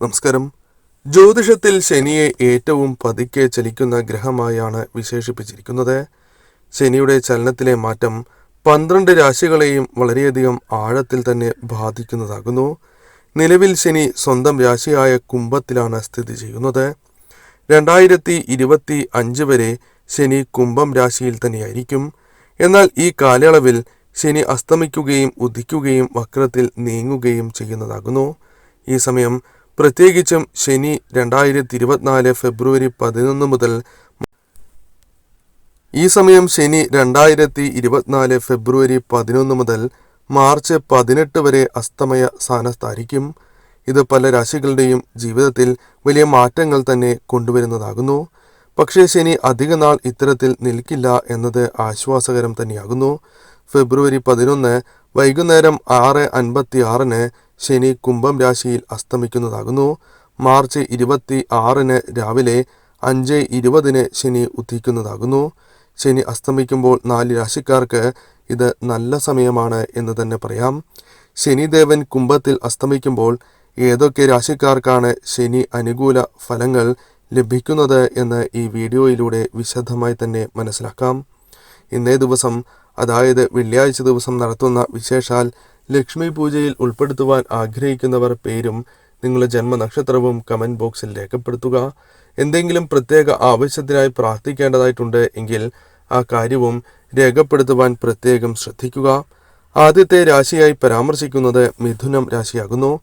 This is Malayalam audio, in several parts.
നമസ്കാരം. ജ്യോതിഷത്തിൽ ശനിയെ ഏറ്റവും പതുക്കെ ചലിക്കുന്ന ഗ്രഹമായാണ് വിശേഷിപ്പിച്ചിരിക്കുന്നത്. ശനിയുടെ ചലനത്തിലെ മാറ്റം പന്ത്രണ്ട് രാശികളെയും വളരെയധികം ആഴത്തിൽ തന്നെ ബാധിക്കുന്നതാകുന്നു. നിലവിൽ ശനി സ്വന്തം രാശിയായ കുംഭത്തിലാണ് സ്ഥിതി ചെയ്യുന്നത്. രണ്ടായിരത്തി ഇരുപത്തി അഞ്ച് വരെ ശനി കുംഭം രാശിയിൽ തന്നെയായിരിക്കും. എന്നാൽ ഈ കാലയളവിൽ ശനി അസ്തമിക്കുകയും ഉദിക്കുകയും വക്രത്തിൽ നീങ്ങുകയും ചെയ്യുന്നതാകുന്നു. ഈ സമയം പ്രത്യേകിച്ചും ശനി രണ്ടായിരത്തി ഇരുപത്തിനാല് ഫെബ്രുവരി പതിനൊന്ന് മുതൽ ഈ സമയം ശനി രണ്ടായിരത്തി ഇരുപത്തിനാല് ഫെബ്രുവരി പതിനൊന്ന് മുതൽ മാർച്ച് പതിനെട്ട് വരെ അസ്തമയ സ്ഥാനത്തായിരിക്കും. ഇത് പല രാശികളുടെയും ജീവിതത്തിൽ വലിയ മാറ്റങ്ങൾ തന്നെ കൊണ്ടുവരുന്നതാകുന്നു. പക്ഷേ ശനി അധിക നാൾ ഇത്തരത്തിൽ നിൽക്കില്ല എന്നത് ആശ്വാസകരം തന്നെയാകുന്നു. ഫെബ്രുവരി പതിനൊന്ന് വൈകുന്നേരം ആറ് അൻപത്തി ആറിന് ശനി കുംഭം രാശിയിൽ അസ്തമിക്കുന്നതാകുന്നു. മാർച്ച് ഇരുപത്തി ആറിന് രാവിലെ അഞ്ച് ഇരുപതിന് ശനി ഉദിക്കുന്നതാകുന്നു. ശനി അസ്തമിക്കുമ്പോൾ നാല് രാശിക്കാർക്ക് ഇത് നല്ല സമയമാണ് എന്ന് തന്നെ പറയാം. ശനിദേവൻ കുംഭത്തിൽ അസ്തമിക്കുമ്പോൾ ഏതൊക്കെ രാശിക്കാർക്കാണ് ശനി അനുകൂല ഫലങ്ങൾ ലഭിക്കുന്നത് എന്ന് ഈ വീഡിയോയിലൂടെ വിശദമായി തന്നെ മനസ്സിലാക്കാം. ഇന്നേ ദിവസം അതായത് വെള്ളിയാഴ്ച ദിവസം നടത്തുന്ന വിശേഷാൽ ലക്ഷ്മി പൂജയിൽ ഉൾപ്പെടുത്തുവാൻ ആഗ്രഹിക്കുന്നവർ പേരും നിങ്ങളുടെ ജന്മനക്ഷത്രവും കമന്റ് ബോക്സിൽ രേഖപ്പെടുത്തുക. എന്തെങ്കിലും പ്രത്യേക ആവശ്യത്തിനായി പ്രാർത്ഥിക്കേണ്ടതായിട്ടുണ്ട് എങ്കിൽ ആ കാര്യവും രേഖപ്പെടുത്തുവാൻ പ്രത്യേകം ശ്രദ്ധിക്കുക. ആദ്യത്തെ രാശിയായി പരാമർശിക്കുന്നത് മിഥുനം രാശിയാകുന്നു.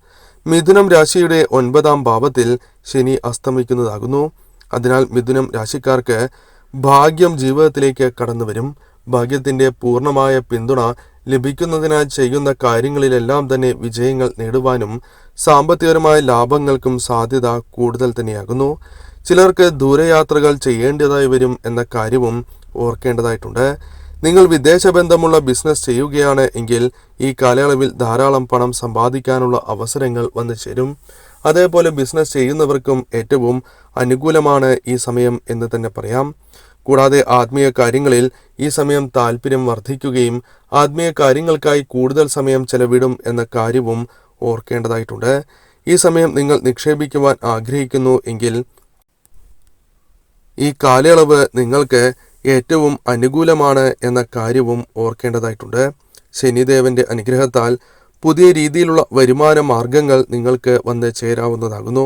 മിഥുനം രാശിയുടെ ഒൻപതാം ഭാവത്തിൽ ശനി അസ്തമിക്കുന്നതാകുന്നു. അതിനാൽ മിഥുനം രാശിക്കാർക്ക് ഭാഗ്യം ജീവിതത്തിലേക്ക് കടന്നു വരും ഭാഗ്യത്തിന്റെ പൂർണമായ പിന്തുണ ലഭിക്കുന്നതിനാൽ ചെയ്യുന്ന കാര്യങ്ങളിലെല്ലാം തന്നെ വിജയങ്ങൾ നേടുവാനും സാമ്പത്തികപരമായ ലാഭങ്ങൾക്കും സാധ്യത കൂടുതൽ തന്നെയാകുന്നു. ചിലർക്ക് ദൂരയാത്രകൾ ചെയ്യേണ്ടതായി വരും എന്ന കാര്യവും ഓർക്കേണ്ടതായിട്ടുണ്ട്. നിങ്ങൾ വിദേശ ബന്ധമുള്ള ബിസിനസ് ചെയ്യുകയാണ് എങ്കിൽ ഈ കാലയളവിൽ ധാരാളം പണം സമ്പാദിക്കാനുള്ള അവസരങ്ങൾ വന്നു ചേരും. അതേപോലെ ബിസിനസ് ചെയ്യുന്നവർക്കും ഏറ്റവും അനുകൂലമാണ് ഈ സമയം എന്ന് തന്നെ പറയാം. കൂടാതെ ആത്മീയ കാര്യങ്ങളിൽ ഈ സമയം താല്പര്യം വർദ്ധിക്കുകയും ആത്മീയ കാര്യങ്ങൾക്കായി കൂടുതൽ സമയം ചെലവിടും എന്ന കാര്യവും ഓർക്കേണ്ടതായിട്ടുണ്ട്. ഈ സമയം നിങ്ങൾ നിക്ഷേപിക്കുവാൻ ആഗ്രഹിക്കുന്നു എങ്കിൽ ഈ കാലയളവ് നിങ്ങൾക്ക് ഏറ്റവും അനുകൂലമാണ് എന്ന കാര്യവും ഓർക്കേണ്ടതായിട്ടുണ്ട്. ശനിദേവന്റെ അനുഗ്രഹത്താൽ പുതിയ രീതിയിലുള്ള വരുമാന മാർഗങ്ങൾ നിങ്ങൾക്ക് വന്ന് ചേരാവുന്നതാകുന്നു.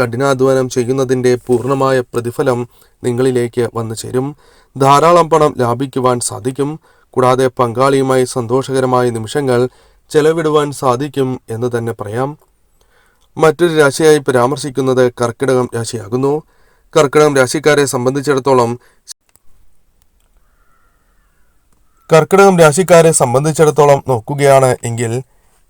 കഠിനാധ്വാനം ചെയ്യുന്നതിന്റെ പൂർണമായ പ്രതിഫലം നിങ്ങളിലേക്ക് വന്നു ചേരും. ധാരാളം പണം ലാഭിക്കുവാൻ സാധിക്കും. കൂടാതെ പങ്കാളിയുമായി സന്തോഷകരമായ നിമിഷങ്ങൾ ചെലവിടുവാൻ സാധിക്കും എന്ന് തന്നെ പറയാം. മറ്റൊരു രാശിയായി പരാമർശിക്കുന്നത് കർക്കിടകം രാശിയാകുന്നു. കർക്കിടകം രാശിക്കാരെ സംബന്ധിച്ചിടത്തോളം കർക്കിടകം രാശിക്കാരെ സംബന്ധിച്ചിടത്തോളം നോക്കുകയാണ് എങ്കിൽ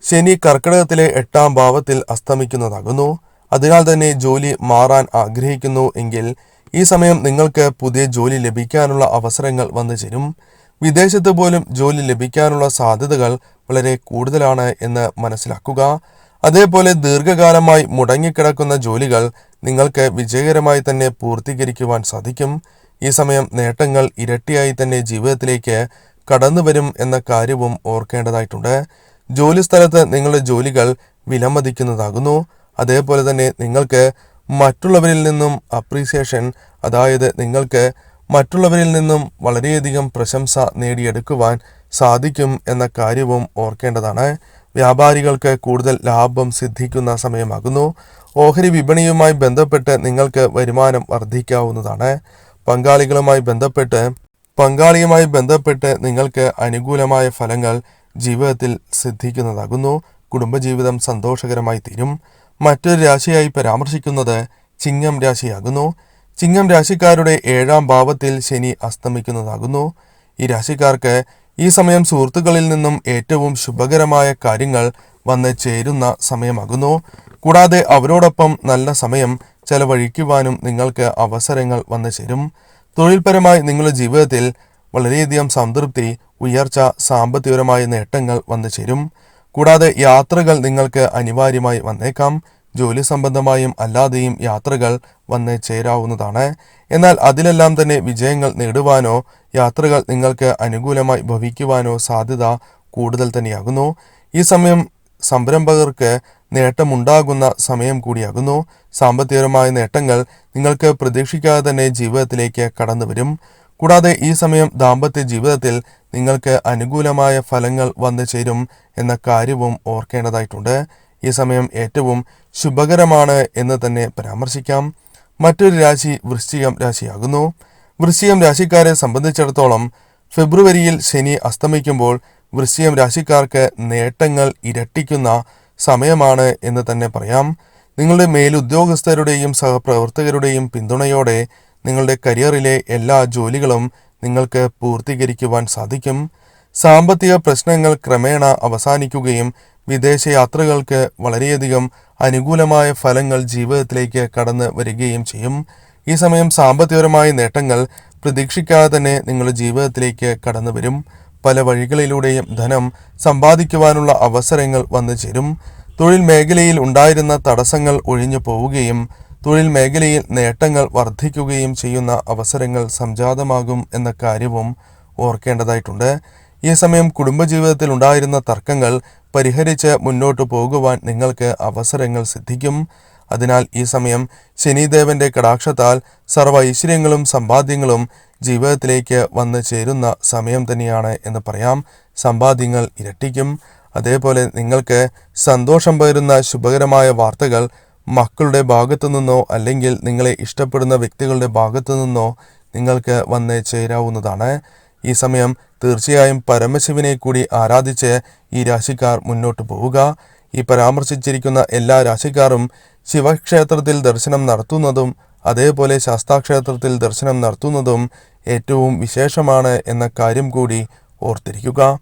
ശനി കർക്കിടകത്തിലെ എട്ടാം ഭാവത്തിൽ അസ്തമിക്കുന്നതാകുന്നു. അതിനാൽ തന്നെ ജോലി മാറാൻ ആഗ്രഹിക്കുന്നു എങ്കിൽ ഈ സമയം നിങ്ങൾക്ക് പുതിയ ജോലി ലഭിക്കാനുള്ള അവസരങ്ങൾ വന്നു ചേരും. വിദേശത്ത് പോലും ജോലി ലഭിക്കാനുള്ള സാധ്യതകൾ വളരെ കൂടുതലാണ് എന്ന് മനസ്സിലാക്കുക. അതേപോലെ ദീർഘകാലമായി മുടങ്ങിക്കിടക്കുന്ന ജോലികൾ നിങ്ങൾക്ക് വിജയകരമായി തന്നെ പൂർത്തീകരിക്കുവാൻ സാധിക്കും. ഈ സമയം നേട്ടങ്ങൾ ഇരട്ടിയായി തന്നെ ജീവിതത്തിലേക്ക് കടന്നു വരും എന്ന കാര്യവും ഓർക്കേണ്ടതായിട്ടുണ്ട്. ജോലി സ്ഥലത്ത് നിങ്ങളുടെ ജോലികൾ വിലമതിക്കുന്നതാകുന്നു. അതേപോലെ തന്നെ നിങ്ങൾക്ക് മറ്റുള്ളവരിൽ നിന്നും അപ്രീസിയേഷൻ അതായത് നിങ്ങൾക്ക് മറ്റുള്ളവരിൽ നിന്നും വളരെയധികം പ്രശംസ നേടിയെടുക്കുവാൻ സാധിക്കും എന്ന കാര്യവും ഓർക്കേണ്ടതാണ്. വ്യാപാരികൾക്ക് കൂടുതൽ ലാഭം സിദ്ധിക്കുന്ന സമയമാകുന്നു. ഓഹരി വിപണിയുമായി ബന്ധപ്പെട്ട് നിങ്ങൾക്ക് വരുമാനം വർദ്ധിക്കാവുന്നതാണ്. പങ്കാളികളുമായി ബന്ധപ്പെട്ട് പങ്കാളിയുമായി ബന്ധപ്പെട്ട് നിങ്ങൾക്ക് അനുകൂലമായ ഫലങ്ങൾ ജീവിതത്തിൽ സിദ്ധിക്കുന്നതാകുന്നു. കുടുംബജീവിതം സന്തോഷകരമായി തീരും. മറ്റൊരു രാശിയായി പരാമർശിക്കുന്നത് ചിങ്ങം രാശിയാകുന്നു. ചിങ്ങം രാശിക്കാരുടെ ഏഴാം ഭാവത്തിൽ ശനി അസ്തമിക്കുന്നതാകുന്നു. ഈ രാശിക്കാർക്ക് ഈ സമയം സുഹൃത്തുക്കളിൽ നിന്നും ഏറ്റവും ശുഭകരമായ കാര്യങ്ങൾ വന്ന് ചേരുന്ന സമയമാകുന്നു. കൂടാതെ അവരോടൊപ്പം നല്ല സമയം ചെലവഴിക്കുവാനും നിങ്ങൾക്ക് അവസരങ്ങൾ വന്നു ചേരും. തൊഴിൽപരമായി നിങ്ങളുടെ ജീവിതത്തിൽ വളരെയധികം സംതൃപ്തി ഉയർച്ച സാമ്പത്തികപരമായ നേട്ടങ്ങൾ വന്നു ചേരും. കൂടാതെ യാത്രകൾ നിങ്ങൾക്ക് അനിവാര്യമായി വന്നേക്കാം. ജോലി സംബന്ധമായും അല്ലാതെയും യാത്രകൾ വന്ന് ചേരാവുന്നതാണ്. എന്നാൽ അതിലെല്ലാം തന്നെ വിജയങ്ങൾ നേടുവാനോ യാത്രകൾ നിങ്ങൾക്ക് അനുകൂലമായി ഭവിക്കുവാനോ സാധ്യത കൂടുതൽ തന്നെയാകുന്നു. ഈ സമയം സംരംഭകർക്ക് നേട്ടമുണ്ടാകുന്ന സമയം കൂടിയാകുന്നു. സാമ്പത്തികപരമായ നേട്ടങ്ങൾ നിങ്ങൾക്ക് പ്രതീക്ഷിക്കാതെ തന്നെ ജീവിതത്തിലേക്ക് കടന്നു വരും കൂടാതെ ഈ സമയം ദാമ്പത്യ ജീവിതത്തിൽ നിങ്ങൾക്ക് അനുകൂലമായ ഫലങ്ങൾ വന്നു ചേരും എന്ന കാര്യവും ഓർക്കേണ്ടതായിട്ടുണ്ട്. ഈ സമയം ഏറ്റവും ശുഭകരമാണ് എന്ന് തന്നെ പരാമർശിക്കാം. മറ്റൊരു രാശി വൃശ്ചികം രാശിയാകുന്നു. വൃശ്ചികം രാശിക്കാരെ സംബന്ധിച്ചിടത്തോളം ഫെബ്രുവരിയിൽ ശനി അസ്തമിക്കുമ്പോൾ വൃശ്ചികം രാശിക്കാർക്ക് നേട്ടങ്ങൾ ഇരട്ടിക്കുന്ന സമയമാണ് എന്ന് തന്നെ പറയാം. നിങ്ങളുടെ മേലുദ്യോഗസ്ഥരുടെയും സഹപ്രവർത്തകരുടെയും പിന്തുണയോടെ നിങ്ങളുടെ കരിയറിലെ എല്ലാ ജോലികളും നിങ്ങൾക്ക് പൂർത്തീകരിക്കുവാൻ സാധിക്കും. സാമ്പത്തിക പ്രശ്നങ്ങൾ ക്രമേണ അവസാനിക്കുകയും വിദേശ യാത്രകൾക്ക് വളരെയധികം അനുകൂലമായ ഫലങ്ങൾ ജീവിതത്തിലേക്ക് കടന്നു വരികയും ചെയ്യും. ഈ സമയം സാമ്പത്തികപരമായ നേട്ടങ്ങൾ പ്രതീക്ഷിക്കാതെ തന്നെ നിങ്ങളുടെ ജീവിതത്തിലേക്ക് കടന്നു വരും. പല വഴികളിലൂടെയും ധനം സമ്പാദിക്കുവാനുള്ള അവസരങ്ങൾ വന്നു ചേരും. തൊഴിൽ മേഖലയിൽ ഉണ്ടായിരുന്ന തടസ്സങ്ങൾ ഒഴിഞ്ഞു പോവുകയും തൊഴിൽ മേഖലയിൽ നേട്ടങ്ങൾ വർദ്ധിക്കുകയും ചെയ്യുന്ന അവസരങ്ങൾ സംജാതമാകും എന്ന കാര്യവും ഓർക്കേണ്ടതായിട്ടുണ്ട്. ഈ സമയം കുടുംബജീവിതത്തിൽ ഉണ്ടായിരുന്ന തർക്കങ്ങൾ പരിഹരിച്ച് മുന്നോട്ടു പോകുവാൻ നിങ്ങൾക്ക് അവസരങ്ങൾ സിദ്ധിക്കും. അതിനാൽ ഈ സമയം ശനിദേവന്റെ കടാക്ഷത്താൽ സർവ ഐശ്വര്യങ്ങളും സമ്പാദ്യങ്ങളും ജീവിതത്തിലേക്ക് വന്നു ചേരുന്ന സമയം തന്നെയാണ് എന്ന് പറയാം. സമ്പാദ്യങ്ങൾ ഇരട്ടിക്കും. അതേപോലെ നിങ്ങൾക്ക് സന്തോഷം പകരുന്ന ശുഭകരമായ വാർത്തകൾ മക്കളുടെ ഭാഗത്തു നിന്നോ അല്ലെങ്കിൽ നിങ്ങളെ ഇഷ്ടപ്പെടുന്ന വ്യക്തികളുടെ ഭാഗത്തു നിന്നോ നിങ്ങൾക്ക് വന്ന് ചേരാവുന്നതാണ്. ഈ സമയം തീർച്ചയായും പരമശിവനെ കൂടി ആരാധിച്ച് ഈ രാശിക്കാർ മുന്നോട്ട് പോവുക. ഈ പരാമർശിച്ചിരിക്കുന്ന എല്ലാ രാശിക്കാരും ശിവക്ഷേത്രത്തിൽ ദർശനം നടത്തുന്നതും അതേപോലെ ശാസ്താക്ഷേത്രത്തിൽ ദർശനം നടത്തുന്നതും ഏറ്റവും വിശേഷമാണ് എന്ന കാര്യം കൂടി ഓർത്തിരിക്കുക.